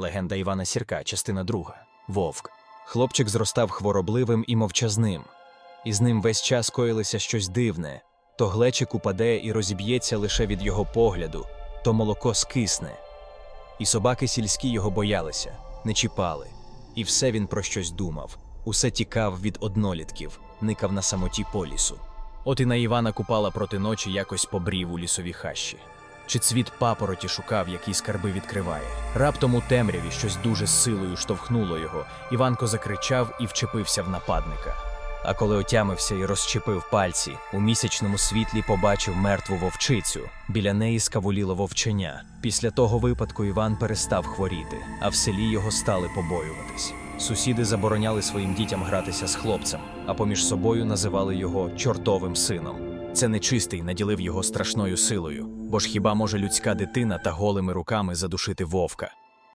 Легенда Івана Сірка, частина друга. Вовк. Хлопчик зростав хворобливим і мовчазним. І з ним весь час коїлося щось дивне. То глечик упаде і розіб'ється лише від його погляду, то молоко скисне. І собаки сільські його боялися, не чіпали. І все він про щось думав, усе тікав від однолітків, никав на самоті по лісу. От і на Івана Купала проти ночі якось побрів у лісовій хащі. Чи цвіт папороті шукав, які скарби відкриває. Раптом у темряві щось дуже силою штовхнуло його. Іванко закричав і вчепився в нападника. А коли отямився і розчепив пальці, у місячному світлі побачив мертву вовчицю. Біля неї скавуліло вовченя. Після того випадку Іван перестав хворіти, а в селі його стали побоюватись. Сусіди забороняли своїм дітям гратися з хлопцем, а поміж собою називали його чортовим сином. Це нечистий наділив його страшною силою, бо ж хіба може людська дитина та голими руками задушити вовка?